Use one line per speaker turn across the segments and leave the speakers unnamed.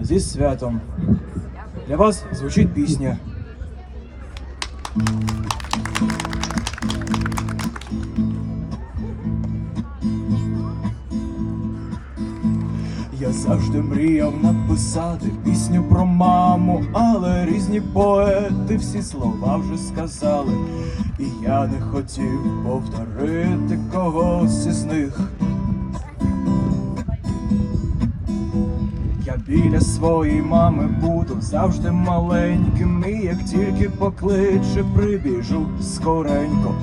Зі святом. Для вас звучить пісня. Я завжди мріяв написати пісню про маму, але різні поети всі слова вже сказали, і я не хотів повторити когось із них. Біля своєї мами буду завжди маленьким, і як тільки покличе, прибіжу скоренько.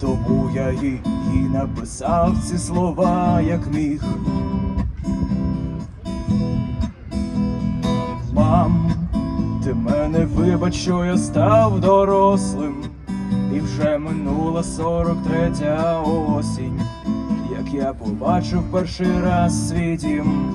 Тому я їй, їй написав ці слова, як міг. Мам, ти мене вибач, що я став дорослим, і вже минула 43-я осінь, як я побачив перший раз свій дім.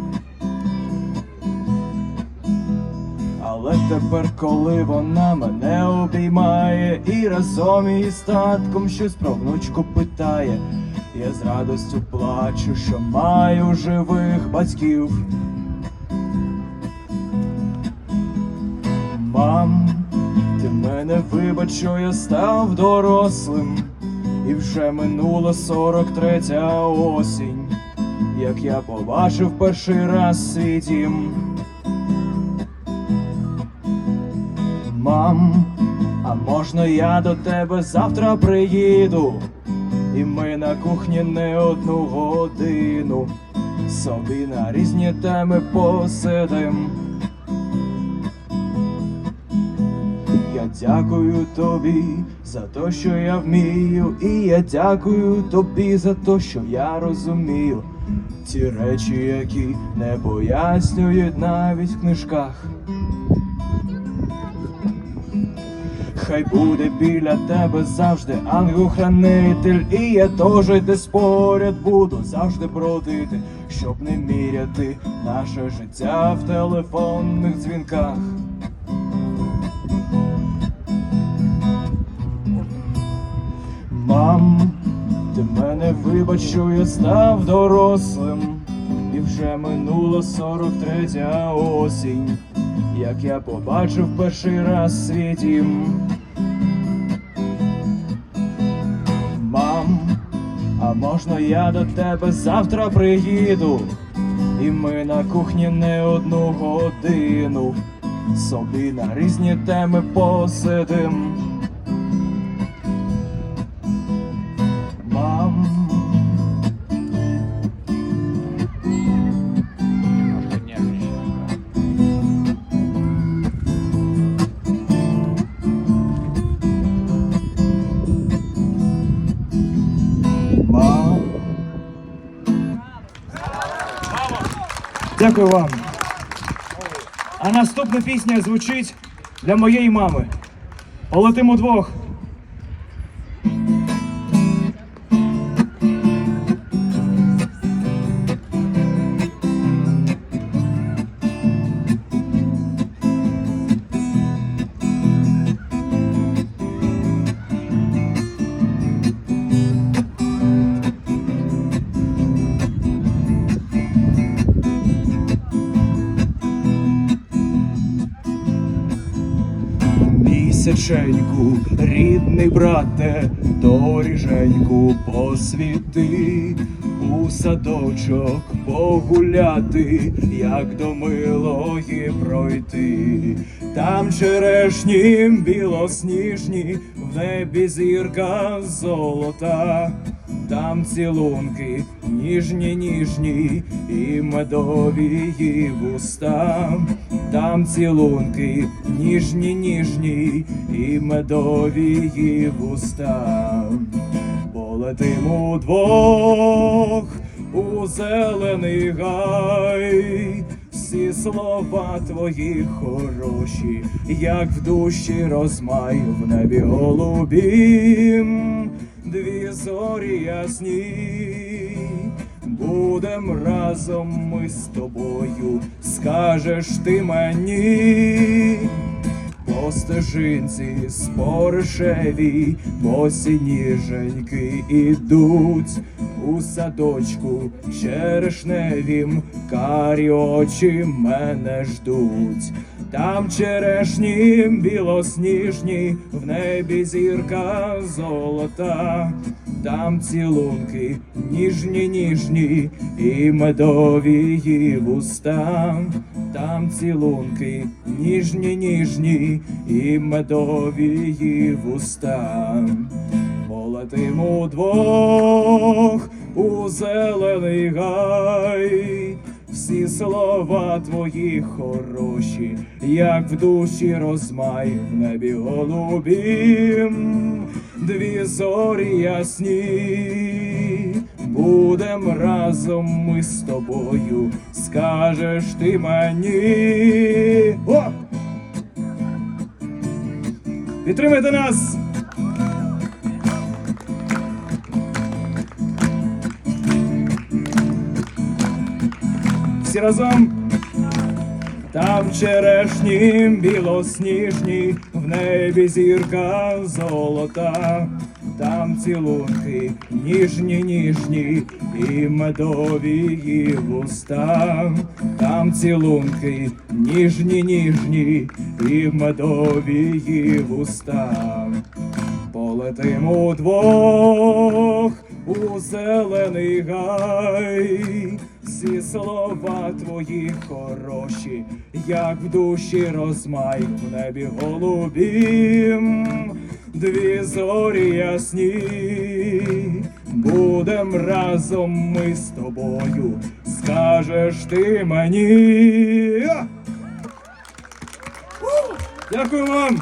Тепер, коли вона мене обіймає і разом із татком щось про внучку питає, я з радостю плачу, що маю живих батьків. Мам, ти мене вибач, що я став дорослим, і вже минула 43-я осінь, як я побачив перший раз свій дім. Мам, а можна я до тебе завтра приїду, і ми на кухні не одну годину собі на різні теми посидим. Я дякую тобі за те, що я вмію, і я дякую тобі за те, що я розумію. Ті речі, які не пояснюють навіть в книжках. Хай буде біля тебе завжди ангел-хранитель, і я теж десь поряд буду завжди бродити, щоб не міряти наше життя в телефонних дзвінках. Мам, ти мене вибач, що я став дорослим, і вже минула 43-я осінь, як я побачив перший раз свій дім. Мам, а можна я до тебе завтра приїду, і ми на кухні не одну годину собі на різні теми посидим. Дякую вам. А наступна пісня звучить для моєї мами. Полетимо двох. Місяченьку, рідний брате, доріженьку посвіти, у садочок погуляти, як до милої пройти. Там черешні білосніжні, в небі зірка золота. Там цілунки ніжні, ніжні і медові вуста. Там цілунки ніжні, ніжні і медові її вуста. Полетим удвох, у зелений гай. Всі слова твої хороші, як в душі розмай в небі голубім, дві зорі ясні, будем разом ми з тобою, скажеш ти мені. По стежинці споришевій, босі ніженьки ідуть у садочку черешневім, карі очі мене ждуть. Там черешні білосніжні, в небі зірка золота, там цілунки ніжні, ніжні і медові її вуста, там цілунки ніжні, ніжні і медові її вуста. Полетим удвох у зелений гай, всі слова твої хороші, як в душі розмай в небі голубім, дві зорі ясні, будем разом ми з тобою, скажеш ти мені. О! Підтримайте нас! Всі разом. Там черешні білосніжні, в небі зірка золота, там цілунки ніжні, ніжні і медові її вуста, там цілунки ніжні, ніжні і медові її вуста. Полетим удвох у зелений гай, всі слова твої хороші, як в душі розмай в небі голубім, дві зорі ясні, будем разом ми з тобою, скажеш ти мені. Дякую вам!